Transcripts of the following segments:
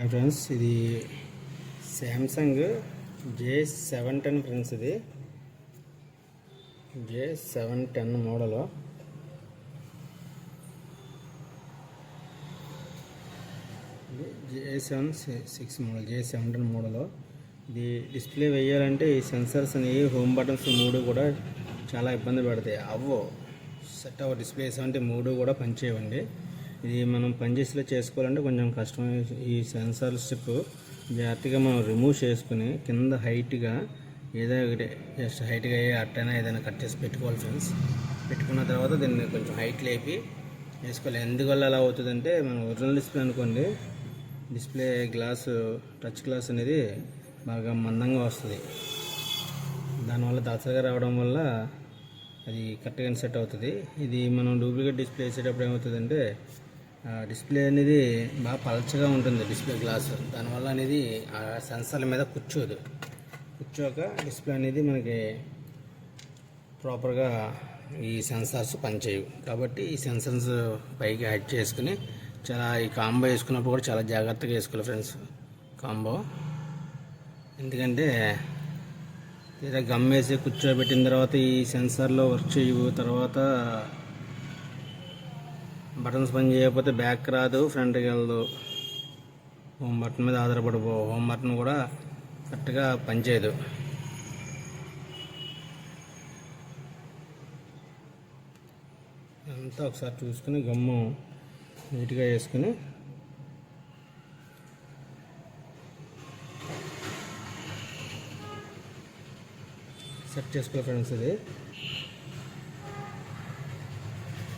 Hi friends ఇది Samsung J seven ten friends ఇది. J seven ten model. J seven six model J seven ten model. ఇది display వేయాలంటే ఈ sensors అనేవి home buttons మూడు కూడా చాలా ఇబ్బంది పడతాయి. అవ్వో సెట్ అవ్వ డిస్ప్లేస్ అంటే మూడు కూడా పనిచేయవండి. ఇది మనం పనిచేసేలా చేసుకోవాలంటే కొంచెం కష్టం ఈ సెన్సార్ స్టిప్ జాగ్రత్తగా మనం రిమూవ్ చేసుకుని కింద హైట్గా ఏదో ఒకటి జస్ట్ హైట్గా అట్టైనా ఏదైనా కట్ చేసి పెట్టుకోవాలి ఫ్రెండ్స్ పెట్టుకున్న తర్వాత దీన్ని కొంచెం హైట్ లేపి వేసుకోవాలి. ఎందువల్ల అలా అవుతుందంటే మనం ఒరిజినల్ డిస్ప్లే అనుకోండి డిస్ప్లే గ్లాస్ టచ్ గ్లాస్ అనేది బాగా మందంగా వస్తుంది. దానివల్ల దసగా రావడం వల్ల అది కరెక్ట్గా సెట్ అవుతుంది. ఇది మనం డూప్లికేట్ డిస్ప్లే వేసేటప్పుడు ఏమవుతుందంటే డిస్ప్లే అనేది బాగా పలచగా ఉంటుంది డిస్ప్లే గ్లాస్. దానివల్ల అనేది ఆ సెన్సర్ల మీద కూర్చోదు. కూర్చోక డిస్ప్లే అనేది మనకి ప్రాపర్గా ఈ సెన్సార్స్ పనిచేయవు. కాబట్టి ఈ సెన్సర్స్ పైకి యాడ్ చేసుకుని చాలా ఈ కాంబో వేసుకున్నప్పుడు కూడా చాలా జాగ్రత్తగా వేసుకోవాలి ఫ్రెండ్స్. కాంబో. ఎందుకంటే తీరా గమ్ వేసి కూర్చోబెట్టిన తర్వాత ఈ సెన్సార్లో వర్క్ చేయవు తర్వాత బటన్స్ పని చేయకపోతే బ్యాక్ రాదు ఫ్రంట్కి వెళ్ళదు. హోమ్ బటన్ మీద ఆధారపడిపో. హోమ్ బటన్ కూడా కరెక్ట్గా పనిచేయదు. అంతా ఒకసారి చూసుకుని గమ్ము నీట్గా వేసుకుని సెట్ చేసుకోవాలి ఫ్రెండ్స్ ఇది.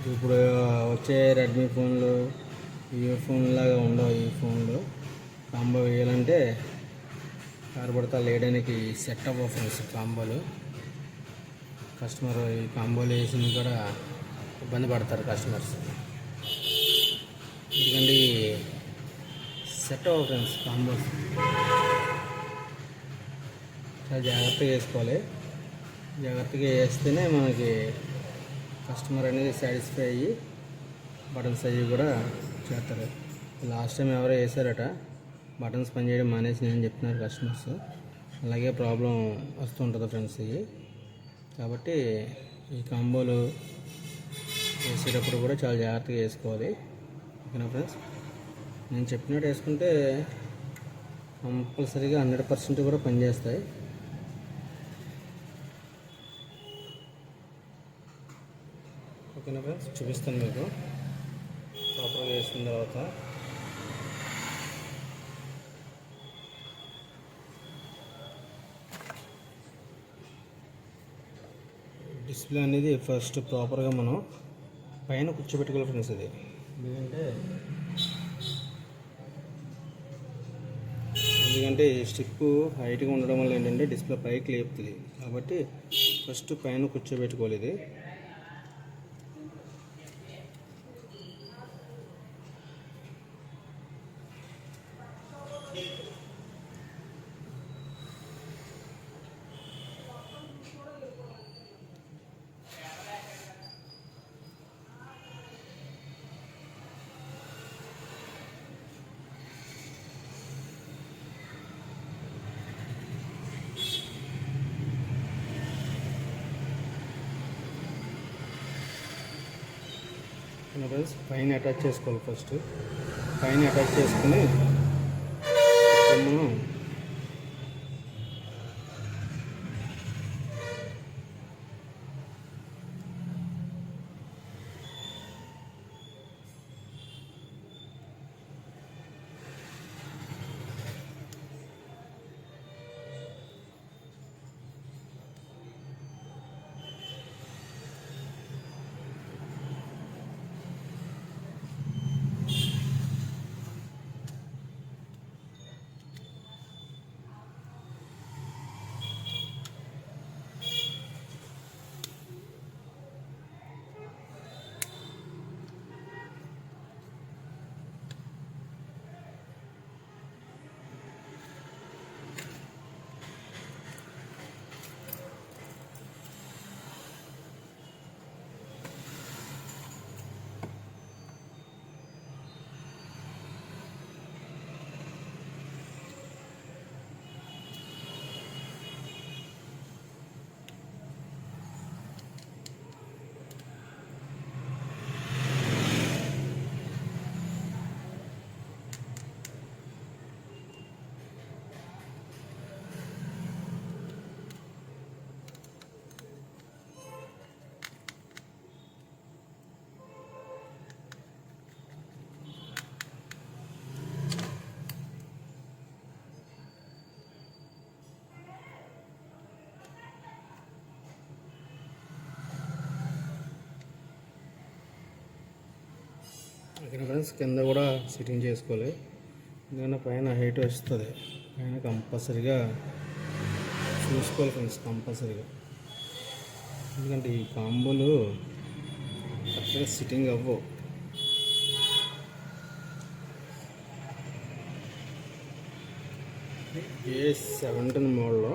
ఇప్పుడు వచ్చే రెడ్మీ ఫోన్లు ఈ ఫోన్ లాగా ఉండవు ఈ ఫోన్లు. కాంబో వేయాలంటే కార్బడతా లేయడానికి సెట్ ఫ్రెండ్స్ కాంబోలు. కస్టమర్ ఈ కాంబోలు వేసిన కూడా ఇబ్బంది పడతారు కస్టమర్స్. ఎందుకంటే సెట్ అవ్వ ఫ్రెండ్స్ కాంబోస్. చాలా జాగ్రత్తగా వేసుకోవాలి. జాగ్రత్తగా వేస్తేనే మనకి కస్టమర్ అనేది సాటిస్ఫై అయ్యి బటన్స్ అవి కూడా చేస్తారు. లాస్ట్ టైం ఎవరో వేసారట బటన్స్ పనిచేయడం మానేసి నేను చెప్తున్నారు కస్టమర్స్. అలాగే ప్రాబ్లం వస్తుంటుంది ఫ్రెండ్స్ ఇవి కాబట్టి ఈ కాంబోలు వేసేటప్పుడు కూడా చాలా జాగ్రత్తగా వేసుకోవాలి. ఓకేనా ఫ్రెండ్స్? నేను చెప్పినట్టు వేసుకుంటే కంపల్సరీగా హండ్రెడ్ పర్సెంట్ కూడా పనిచేస్తాయి ఓకేనా ఫ్రెండ్స్ చూపిస్తాను మీకు. ప్రాపర్గా వేసిన తర్వాత. డిస్ప్లే అనేది ఫస్ట్ ప్రాపర్గా మనం పైన కూర్చోబెట్టుకోవాలి ఫ్రెండ్స్ ఇది. ఎందుకంటే ఎందుకంటే ఈ స్టిప్ హైట్గా ఉండడం వల్ల ఏంటంటే డిస్ప్లే పైకి లేపుతుంది. కాబట్టి ఫస్ట్ పైన కూర్చోబెట్టుకోవాలి ఇది. ఫ్రెండ్స్ పైన అటాచ్ చేసుకోవాలి ఫస్ట్. పైన అటాచ్ చేసుకుని కొమ్మును ఓకే ఫ్రెండ్స్ కింద కూడా సిట్టింగ్ చేసుకోవాలి. ఎందుకంటే పైన హైట్ వస్తుంది. పైన కంపల్సరీగా చూసుకోవాలి ఫ్రెండ్స్ కంపల్సరీగా. ఎందుకంటే ఈ కాంబోలు కరెక్ట్గా సిట్టింగ్ అవ్వవు. ఏ సెవెంటీన్ మోడల్లో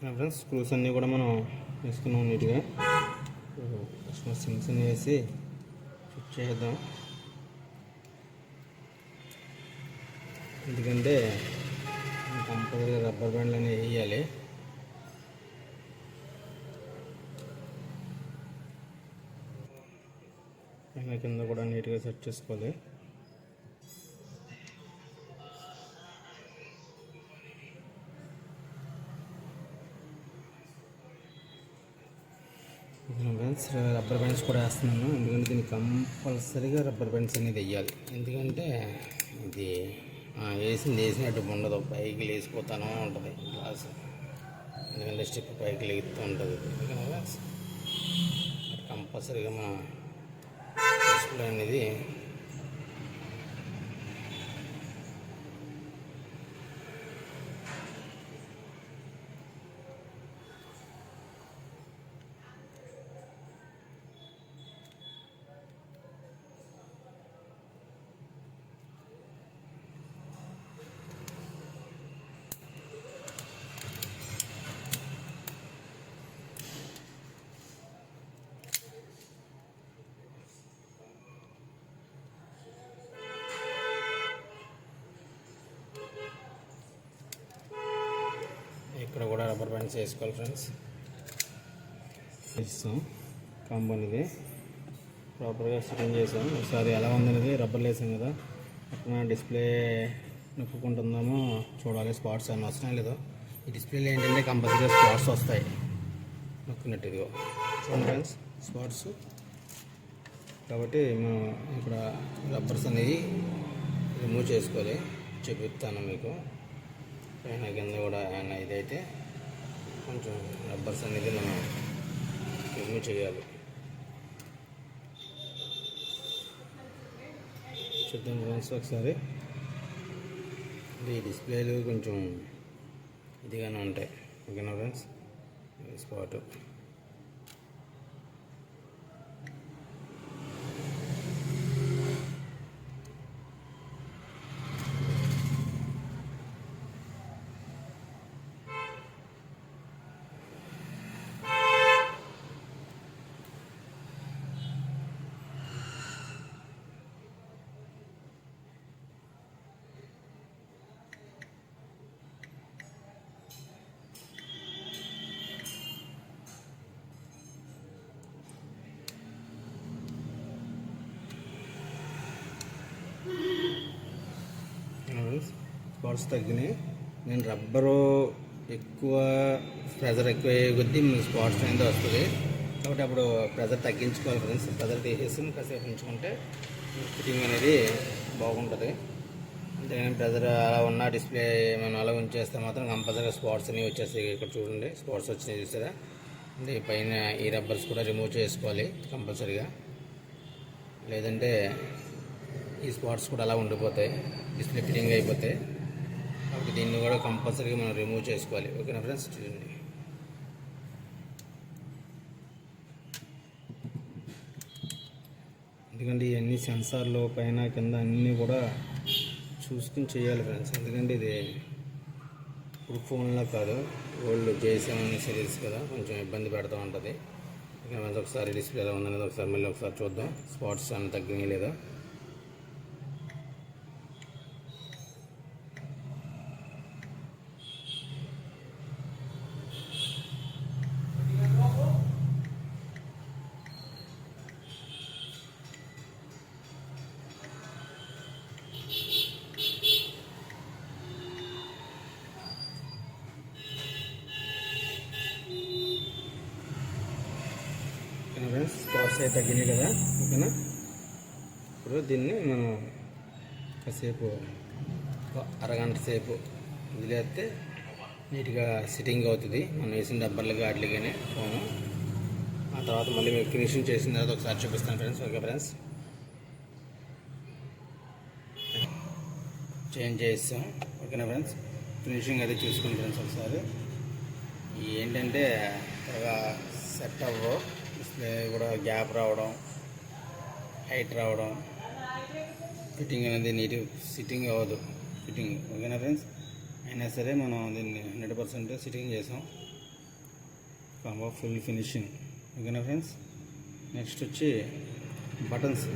ఫ్రెండ్స్. స్క్రూస్ అన్నీ కూడా మనం వేసుకున్నాం నీట్గా. ఫస్ట్ సిమ్స్ అన్నీ వేసి ఫిట్ చేద్దాం. ఎందుకంటే కంపల్సరీ రబ్బర్ బ్యాండ్లు అనేవి వేయాలి. కింద కూడా నీట్గా సెట్ చేసుకోవాలి. ఫ్రెండ్స్ రబ్బర్ బ్యాండ్స్ కూడా వేస్తున్నాను. ఎందుకంటే దీనికి కంపల్సరీగా రబ్బర్ బ్యాండ్స్ అనేది వెయ్యాలి. ఎందుకంటే ఇది వేసింది వేసినట్టు ఉండదు. పైకి లేచిపోతానే ఉంటుంది. గ్లాస్. ఎందుకంటే స్టిక్ పైకి లేగుతూ ఉంటుంది. అందుకని కంపల్సరీగా మన డిస్ప్లే అనేది ఇక్కడ బ్యాలెన్స్ వేసుకోవాలి ఫ్రెండ్స్ ఇస్తాం కాంబోన్ ఇది ప్రాపర్గా సెట్టింగ్ చేసాం. ఒకసారి ఎలా ఉందనేది రబ్బర్ వేసాం కదా. అక్కడ డిస్ప్లే నొప్పుకుంటుందేమో చూడాలి. స్పాట్స్ అన్నీ వస్తున్నాయి లేదో. ఈ డిస్ప్లేలో ఏంటంటే కంపల్సరీగా స్పాట్స్ వస్తాయి. నొక్కినట్టు ఇదిగో. చూడండి ఫ్రెండ్స్ స్పాట్స్ కాబట్టి మనం ఇక్కడ రబ్బర్స్ అనేవి రిమూవ్ చేసుకోవాలి. చూపిస్తాను మీకు. పైన కింద కూడా ఏమైనా ఇదైతే కొంచెం రబ్బర్స్ అనేది మనం రిమూవ్ చేయాలి. చూద్దాం ఫ్రెండ్స్ ఒకసారి. ఈ డిస్ప్లేలు కొంచెం ఇదిగానే ఉంటాయి. ఓకేనా ఫ్రెండ్స్ స్పాట్ స్పాట్స్ తగ్గినాయి. నేను రబ్బరు ఎక్కువ ప్రెజర్ ఎక్కువ అయ్యే కొద్దీ స్పాట్స్ అనేది వస్తుంది. కాబట్టి అప్పుడు ప్రెజర్ తగ్గించుకోవాలి ఫ్రెండ్స్. ప్రెజర్ తీసేసి కాసేపు ఉంచుకుంటే ఫిట్టింగ్ అనేది బాగుంటుంది. అంతేగాని ప్రెజర్ అలా ఉన్న డిస్ప్లే మనం అలా ఉంచేస్తే మాత్రం కంపల్సరీగా స్పాట్స్ అనేవి వచ్చేస్తాయి. ఇక్కడ చూడండి స్పాట్స్ వచ్చినాయి చూసారా? అంటే ఈ పైన ఈ రబ్బర్స్ కూడా రిమూవ్ చేసుకోవాలి కంపల్సరీగా. లేదంటే ఈ స్పాట్స్ కూడా అలా ఉండిపోతాయి. డిస్ప్లే ఫిట్టింగ్ అయిపోతాయి కాబట్టి దీన్ని కూడా కంపల్సరీగా మనం రిమూవ్ చేసుకోవాలి. ఓకేనా ఫ్రెండ్స్ చూడండి. ఎందుకంటే ఇవన్నీ సెన్సార్లు పైన కింద అన్నీ కూడా చూసుకుని చేయాలి ఫ్రెండ్స్ ఎందుకంటే ఇది ఇప్పుడు ఫోన్లో కాదు. ఓల్డ్ జేసీఎం సిరీస్ కదా. కొంచెం ఇబ్బంది పెడతా ఉంటుంది. ఇక ఒకసారి డిస్ప్లే ఎలా ఉందనేది ఒకసారి మళ్ళీ ఒకసారి చూద్దాం. స్పాట్స్ అన్న తగ్గినాయి లేదా? ఫ్రెండ్స్ తగ్గినాయి కదా ఓకేనా? ఇప్పుడు దీన్ని మనం కాసేపు ఒక అరగంట సేపు వదిలేస్తే నీట్గా సిట్టింగ్ అవుతుంది. మనం వేసిన డబ్బర్లకి వాటికి ఫోను ఆ తర్వాత మళ్ళీ మీకు ఫినిషింగ్ చేసిన తర్వాత ఒకసారి చూపిస్తాను ఫ్రెండ్స్. Okay friends? చేంజ్ చేస్తాం ఓకేనా ఫ్రెండ్స్? ఫినిషింగ్ అది చూసుకుని ఫ్రెండ్స్ ఒకసారి. ఏంటంటే త్వరగా సెట్ అవ్వవు కూడా గ్యాప్ రావడం హైట్ రావడం ఫిట్టింగ్ అనేది నీట్ సిట్టింగ్ అవ్వదు. ఫిట్టింగ్ ఓకేనా ఫ్రెండ్స్? అయినా సరే మనం దీన్ని హండ్రెడ్ పర్సెంట్ సిట్టింగ్ చేసాం. Combo full finishing. ఓకేనా ఫ్రెండ్స్? నెక్స్ట్ వచ్చి బటన్స్.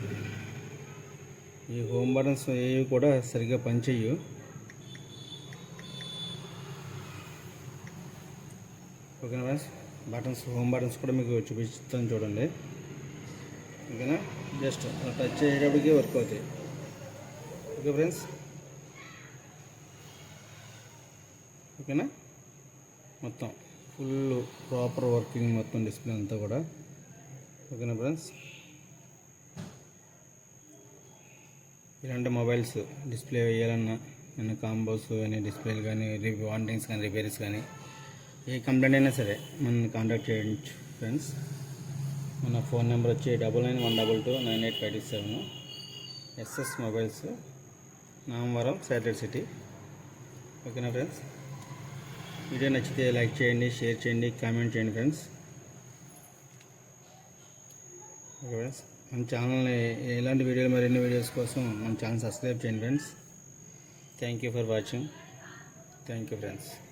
ఈ హోమ్ బటన్స్ ఏవి కూడా సరిగ్గా పనిచేయవు. ఓకేనా ఫ్రెండ్స్? బటన్స్ హోమ్ బటన్స్ కూడా మీకు చూపిస్తాను చూడండి. ఓకేనా? జస్ట్ టచ్ చేసేటప్పటికి వర్క్ అవుతాయి. Okay friends? ఓకేనా? మొత్తం ఫుల్ ప్రాపర్ వర్కింగ్ మొత్తం డిస్ప్లే అంతా కూడా. ఓకేనా ఫ్రెండ్స్? ఇలాంటి మొబైల్స్ డిస్ప్లే వేయాలన్నా ఏమైనా కాంబోస్ కానీ డిస్ప్లేలు కానీ రివ్యూ వాంటింగ్స్ కానీ రిపేర్స్ కానీ ఏ కంప్లైంట్ అయినా సరే మనం కాంటాక్ట్ చేయొచ్చు ఫ్రెండ్స్ మన ఫోన్ నెంబర్ వచ్చి double nine one double two nine eight five seven. SS mobiles. Namavaram Saturday city. ఓకేనా ఫ్రెండ్స్ వీడియో నచ్చితే లైక్ చేయండి షేర్ చేయండి కామెంట్ చేయండి ఫ్రెండ్స్ ఓకే ఫ్రెండ్స్ మన ఛానల్ని ఎలాంటి వీడియోలు మరిన్ని వీడియోస్ కోసం మన ఛానల్ సబ్స్క్రైబ్ చేయండి friends thank you for watching thank you friends